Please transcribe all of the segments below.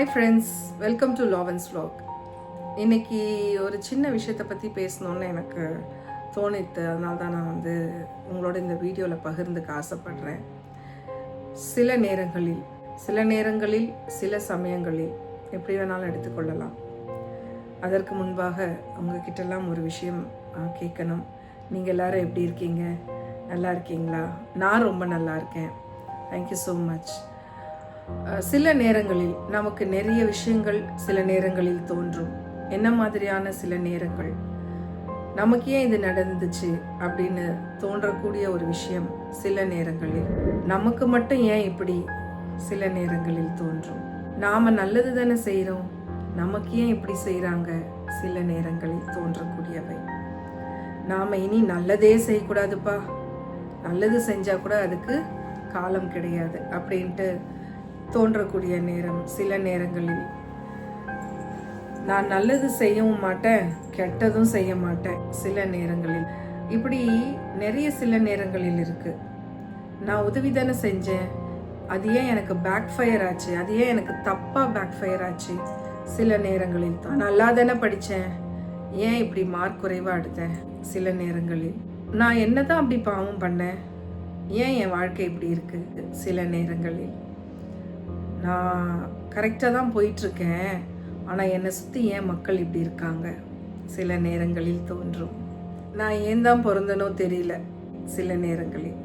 Hi friends welcome to லாவன்ஸ் vlog இன்றைக்கி ஒரு சின்ன விஷயத்தை பற்றி பேசணுன்னு எனக்கு தோணித்து அதனால தான் நான் வந்து உங்களோட இந்த வீடியோவில் பகிர்ந்துக்க ஆசைப்படுறேன். சில நேரங்களில் சில நேரங்களில் சில சமயங்களில் எப்படி வேணாலும் எடுத்துக்கொள்ளலாம். அதற்கு முன்பாக உங்ககிட்டலாம் ஒரு விஷயம் கேட்கணும். நீங்கள் எல்லோரும் எப்படி இருக்கீங்க? நல்லா இருக்கீங்களா? நான் ரொம்ப நல்லா இருக்கேன். தேங்க்யூ ஸோ மச் சில நேரங்களில் நமக்கு நிறைய விஷயங்கள் சில நேரங்களில் தோன்றும். என்ன மாதிரியான சில நேரங்கள்? நமக்கு ஏன் இது நடந்துச்சு அப்படின்னு தோன்றக்கூடிய ஒரு விஷயம் சில நேரங்களில். நமக்கு மட்டும் ஏன் இப்படி சில நேரங்களில் தோன்றும்? நாம நல்லது தானே செய்கிறோம் நமக்கு ஏன் இப்படி செய்கிறாங்க சில நேரங்களில் தோன்றக்கூடியவை. நாம இனி நல்லதே செய்யக்கூடாதுப்பா. நல்லது செஞ்சா கூட அதுக்கு காலம் கிடையாது அப்படின்ட்டு தோன்றக்கூடிய நேரம் சில நேரங்களில். நான் நல்லது செய்யவும் மாட்டேன் கெட்டதும் செய்ய மாட்டேன் சில நேரங்களில். இப்படி நிறைய சில நேரங்களில் இருக்கு. நான் உதவி தானே செஞ்சேன். அது ஏன் எனக்கு பேக் ஃபயர் ஆச்சு? அது ஏன் எனக்கு தப்பாக பேக் ஃபயர் ஆச்சு? சில நேரங்களில். தான் நல்லா தானே படித்தேன் ஏன் இப்படி மார்க் குறைவாக எடுத்தேன்? சில நேரங்களில். நான் என்ன தான் அப்படி பாவம் பண்ணேன்? ஏன் என் வாழ்க்கை இப்படி இருக்கு? சில நேரங்களில். நான் கரெக்டாக தான் போயிட்டுருக்கேன். ஆனால் என்னை சுற்றி ஏன் மக்கள் இப்படி இருக்காங்க? சில நேரங்களில் தோன்றும். நான் ஏன் தான் பிறந்தனோ தெரியல சில நேரங்களில்.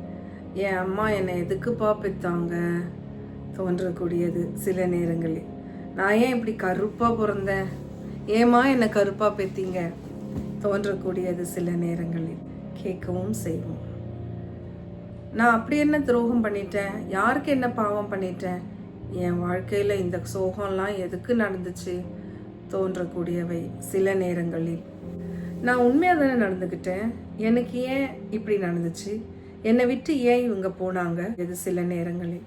என் அம்மா என்னை எதுக்குப்பா பெத்தாங்க தோன்றக்கூடியது சில நேரங்களில். நான் ஏன் இப்படி கருப்பாக பிறந்தேன்? ஏம்மா என்னை கருப்பாக பெத்தீங்க? தோன்றக்கூடியது சில நேரங்களில். கேட்கவும் செய்வோம் நான் அப்படி என்ன துரோகம் பண்ணிட்டேன்? யாருக்கு என்ன பாவம் பண்ணிட்டேன்? என் வாழ்க்கையில் இந்த சோகம்லாம் எதுக்கு நடந்துச்சு தோன்றக்கூடியவை சில நேரங்களில். நான் உண்மையாக தானே நடந்துக்கிட்டேன் எனக்கு ஏன் இப்படி நடந்துச்சு? என்னை விட்டு ஏன் இவங்க போனாங்க? இது சில நேரங்களில்.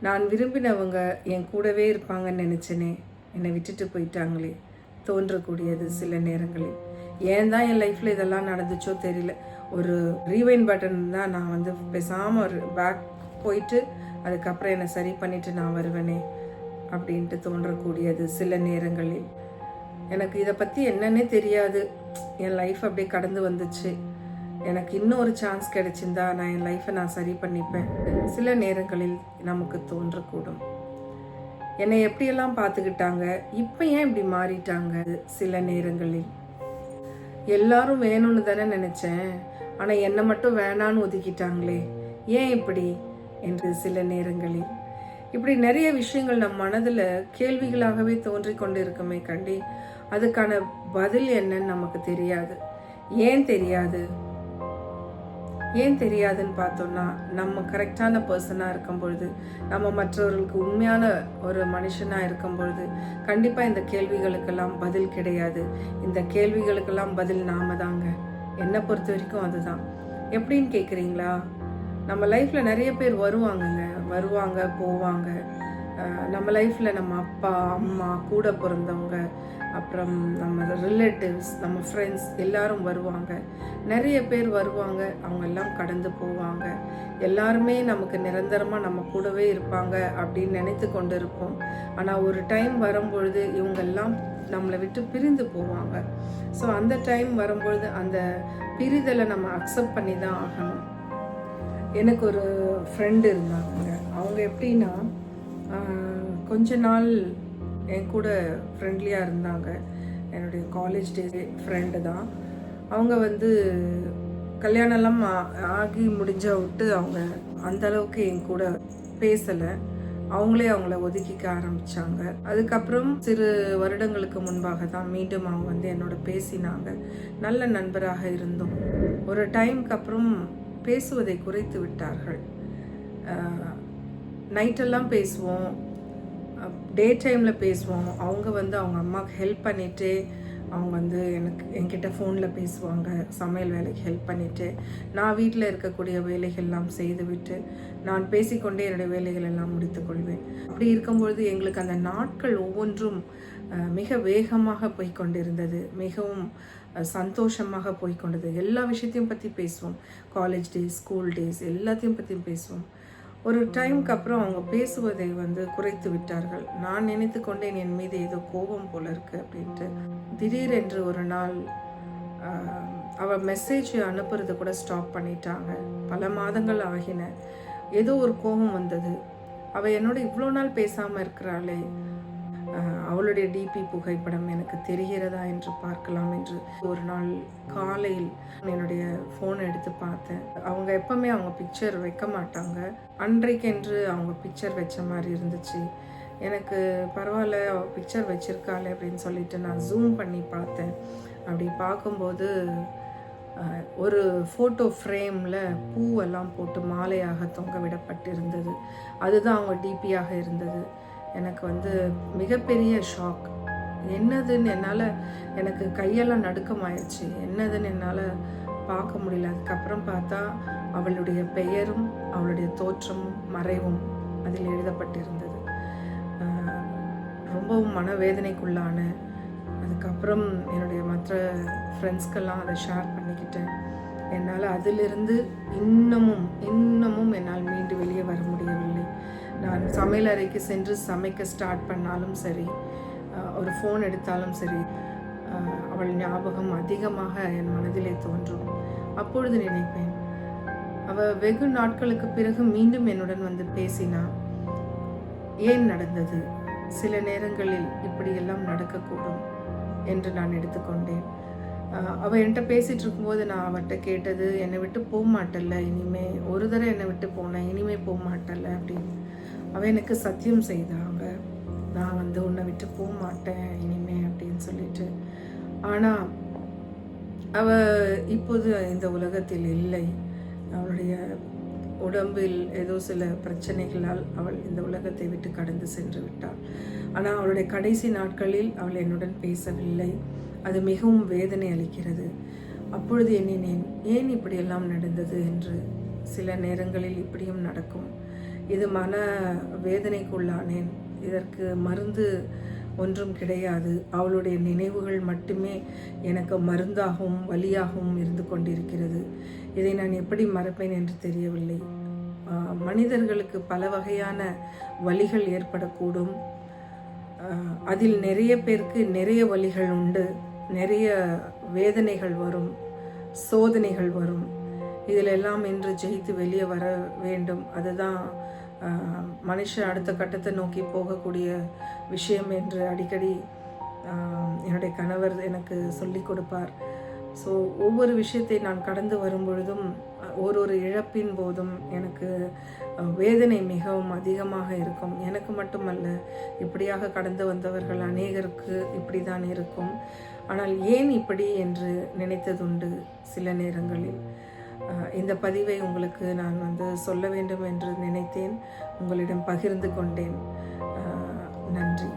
நான் விரும்பினவங்க என் கூடவே இருப்பாங்கன்னு நினச்சேனே. என்னை விட்டுட்டு போயிட்டாங்களே. தோன்றக்கூடியது சில நேரங்களில். ஏன் தான் என் லைஃப்பில் இதெல்லாம் நடந்துச்சோ தெரியல. ஒரு ரீவைன் பட்டன் தான் நான் வந்து பேசாமல் ஒரு பேக் போயிட்டு அதுக்கப்புறம் என்னை சரி பண்ணிவிட்டு நான் வருவேனே அப்படின்ட்டு தோன்றக்கூடியது சில நேரங்களில். எனக்கு இதை பற்றி என்னன்னே தெரியாது. என் லைஃப் அப்படியே கடந்து வந்துச்சு. எனக்கு இன்னும் ஒரு சான்ஸ் கிடைச்சிருந்தா நான் என் லைஃப்பை நான் சரி பண்ணிப்பேன். சில நேரங்களில் நமக்கு தோன்றக்கூடும். என்னை எப்படியெல்லாம் பார்த்துக்கிட்டாங்க? இப்போ ஏன் இப்படி மாறிட்டாங்க? சில நேரங்களில். எல்லாரும் வேணும்னு தானே நினச்சேன். ஆனால் என்னை மட்டும் வேணான்னு ஒதுக்கிட்டாங்களே. ஏன் இப்படி? என்று சில நேரங்களில். இப்படி நிறைய விஷயங்கள் நம் மனதில் கேள்விகளாகவே தோன்றி கொண்டு இருக்குமே கண்டி அதுக்கான பதில் என்னன்னு நமக்கு தெரியாது. ஏன் தெரியாது? ஏன் தெரியாதுன்னு பார்த்தோம்னா நம்ம கரெக்டான பர்சனாக இருக்கும் பொழுது நம்ம மற்றவர்களுக்கு உண்மையான ஒரு மனுஷனாக இருக்கும் பொழுது கண்டிப்பாக இந்த கேள்விகளுக்கெல்லாம் பதில் கிடையாது. இந்த கேள்விகளுக்கெல்லாம் பதில் நாம தாங்க. என்னை பொறுத்த வரைக்கும் அதுதான். எப்படின்னு கேட்குறீங்களா? நம்ம லைஃப்பில் நிறைய பேர் வருவாங்கங்க. வருவாங்க போவாங்க. நம்ம லைஃப்பில் நம்ம அப்பா அம்மா கூட பிறந்தவங்க அப்புறம் நம்ம ரிலேட்டிவ்ஸ் நம்ம ஃப்ரெண்ட்ஸ் எல்லாரும் வருவாங்க. நிறைய பேர் வருவாங்க. அவங்க எல்லாம் கடந்து போவாங்க. எல்லாருமே நமக்கு நிரந்தரமாக நம்ம கூடவே இருப்பாங்க அப்படின்னு நினைத்து கொண்டு இருப்போம் ஆனால் ஒரு டைம் வரும்பொழுது இவங்கெல்லாம் நம்மளை விட்டு பிரிந்து போவாங்க. ஸோ அந்த டைம் வரும்பொழுது அந்த பிரிதலை நம்ம அக்செப்ட் பண்ணி தான் ஆகணும். எனக்கு ஒரு ஃப்ரெண்டு இருந்தாங்க. அவங்க எப்படின்னா கொஞ்ச நாள் என் கூட ஃப்ரெண்ட்லியாக இருந்தாங்க. என்னுடைய காலேஜ் டே ஃப்ரெண்டு தான். அவங்க வந்து கல்யாணம்லாம் ஆ- ஆகி முடிஞ்ச விட்டு அவங்க அந்த அளவுக்கு என் கூட பேசலை. அவங்களே அவங்கள ஒதுக்கிக்க ஆரம்பித்தாங்க அதுக்கப்புறம் சிறு வருடங்களுக்கு முன்பாக தான் மீண்டும் அவங்க வந்து என்னோட பேசினாங்க. நல்ல நண்பராக இருந்தோம். ஒரு டைம்க்கு அப்புறம் பேசுவதை குறைத்து விட்டார்கள். நைட்டெல்லாம் பேசுவோம். டே டைமில் பேசுவோம். அவங்க வந்து அவங்க அம்மாவுக்கு ஹெல்ப் பண்ணிவிட்டு அவங்க வந்து எனக்கு என்கிட்ட ஃபோனில் பேசுவாங்க சமையல் வேலைக்கு ஹெல்ப் பண்ணிவிட்டு நான் வீட்டில் இருக்கக்கூடிய வேலைகள்லாம் செய்துவிட்டு நான் பேசிக்கொண்டே என்னுடைய வேலைகள் எல்லாம் முடித்துக்கொள்வேன் அப்படி இருக்கும்பொழுது எங்களுக்கு அந்த நாட்கள் ஒவ்வொன்றும் மிக வேகமாக போய் கொண்டிருந்தது மிகவும் சந்தோஷமாக போய் கொண்டது எல்லா விஷயத்தையும் பற்றி பேசுவோம். காலேஜ் டேஸ் ஸ்கூல் டேஸ் எல்லாத்தையும் பற்றியும் பேசுவோம். ஒரு டைம்க்கு அப்புறம் அவங்க பேசுவதை வந்து குறைத்து விட்டார்கள். நான் நினைத்து கொண்டேன் என் மீது ஏதோ கோபம் போல இருக்கு அப்படின்ட்டு. திடீரென்று ஒரு நாள் அவள் மெசேஜ் அனுப்புறது கூட ஸ்டாப் பண்ணிட்டாங்க. பல மாதங்கள் ஆகின. ஏதோ ஒரு கோபம் வந்தது. அவள் என்னோட இவ்வளோ நாள் பேசாமல் இருக்கிறாளே அவளுடைய டிபி புகைப்படம் எனக்கு தெரிகிறதா என்று பார்க்கலாம் என்று ஒரு நாள் காலையில் என்னுடைய ஃபோன் எடுத்து பார்த்தேன். அவங்க எப்பவுமே அவங்க பிக்சர் வைக்க மாட்டாங்க. அன்றைக்கென்று அவங்க பிக்சர் வச்ச மாதிரி இருந்துச்சு. எனக்கு பரவாயில்ல அவள் பிக்சர் வச்சிருக்காளே அப்படின்னு சொல்லிட்டு நான் ஜூம் பண்ணி பார்த்தேன். அப்படி பார்க்கும்போது ஒரு ஃபோட்டோ ஃப்ரேமில் பூவெல்லாம் போட்டு மாலையாக தொங்க விடப்பட்டிருந்தது. அதுதான் அவங்க டிபியாக இருந்தது. எனக்கு வந்து மிகப்பெரிய ஷாக் என்னதுன்னு என்னால் எனக்கு கையெல்லாம் நடுக்கமாயிருச்சு. என்னதுன்னு என்னால் பார்க்க முடியல. அதுக்கப்புறம் பார்த்தா அவளுடைய பெயரும் அவளுடைய தோற்றமும் மறைவும் அதில் எழுதப்பட்டிருந்தது. ரொம்பவும் மனவேதனைக்குள்ளான அதுக்கப்புறம் என்னுடைய மற்ற ஃப்ரெண்ட்ஸ்க்கெல்லாம் அதை ஷேர் பண்ணிக்கிட்டேன். என்னால் அதிலிருந்து இன்னமும் இன்னமும் சமையல் அறைக்கு சென்று சமைக்க ஸ்டார்ட் பண்ணாலும் சரி ஒரு ஃபோன் எடுத்தாலும் சரி அவள் ஞாபகம் அதிகமாக என் மனதிலே தோன்றும். அப்பொழுது நினைப்பேன் அவள் வெகு நாட்களுக்கு பிறகு மீண்டும் என்னுடன் வந்து பேசினா ஏன் நடந்தது? சில நேரங்களில் இப்படியெல்லாம் நடக்கக்கூடும் என்று நான் எடுத்துக்கொண்டேன். அவள் அவ என்கிட்ட பேசிகிட்டு இருக்கும்போது நான் அவட்ட கேட்டது என்னை விட்டு போக மாட்டல்ல இனிமே ஒரு தடவை என்னை விட்டு போனேன் இனிமே போக மாட்டல்ல அப்படின்னு. அவன் எனக்கு சத்தியம் செய்தாங்க நான் வந்து உன்னை விட்டு போக மாட்டேன் இனிமே அப்படின்னு சொல்லிட்டு. ஆனால் அவ இப்போது இந்த உலகத்தில் இல்லை. அவளுடைய உடம்பில் ஏதோ சில பிரச்சனைகளால் அவள் இந்த உலகத்தை விட்டு கடந்து சென்று விட்டாள். ஆனால் அவளுடைய கடைசி நாட்களில் அவள் என்னுடன் பேசவில்லை. அது மிகவும் வேதனை அளிக்கிறது. அப்பொழுது எண்ணினேன் ஏன் இப்படியெல்லாம் நடந்தது? என்று சில நேரங்களில் இப்படியும் நடக்கும். இது மன வேதனைக்குள்ளானேன். இதற்கு மருந்து ஒன்றும் கிடையாது. அவளுடைய நினைவுகள் மட்டுமே எனக்கு மருந்தாகவும் வலியாகவும் இருந்து கொண்டிருக்கிறது. இதை நான் எப்படி மறப்பேன் என்று தெரியவில்லை. மனிதர்களுக்கு பல வகையான வலிகள் ஏற்படக்கூடும். அதில் நிறைய பேருக்கு நிறைய வலிகள் உண்டு. நிறைய வேதனைகள் வரும். சோதனைகள் வரும். இதில் எல்லாம் இன்று ஜெயித்து வெளியே வர வேண்டும். அதுதான் மனுஷன் அடுத்த கட்டத்தை நோக்கி போகக்கூடிய விஷயம் என்று அடிக்கடி என்னுடைய கணவர் எனக்கு சொல்லி கொடுப்பார். ஸோ ஒவ்வொரு விஷயத்தை நான் கடந்து வரும் பொழுதும் ஒரு ஒரு இழப்பின் போதும் எனக்கு வேதனை மிகவும் அதிகமாக இருக்கும். எனக்கு மட்டுமல்ல இப்படியாக கடந்து வந்தவர்கள் அநேகருக்கு இப்படி தான் இருக்கும். ஆனால் ஏன் இப்படி என்று நினைத்ததுண்டு சில நேரங்களில். இந்த பதிவை உங்களுக்கு நான் வந்து சொல்ல வேண்டும் என்று நினைத்தேன். உங்களிடம் பகிர்ந்து கொண்டேன். நன்றி.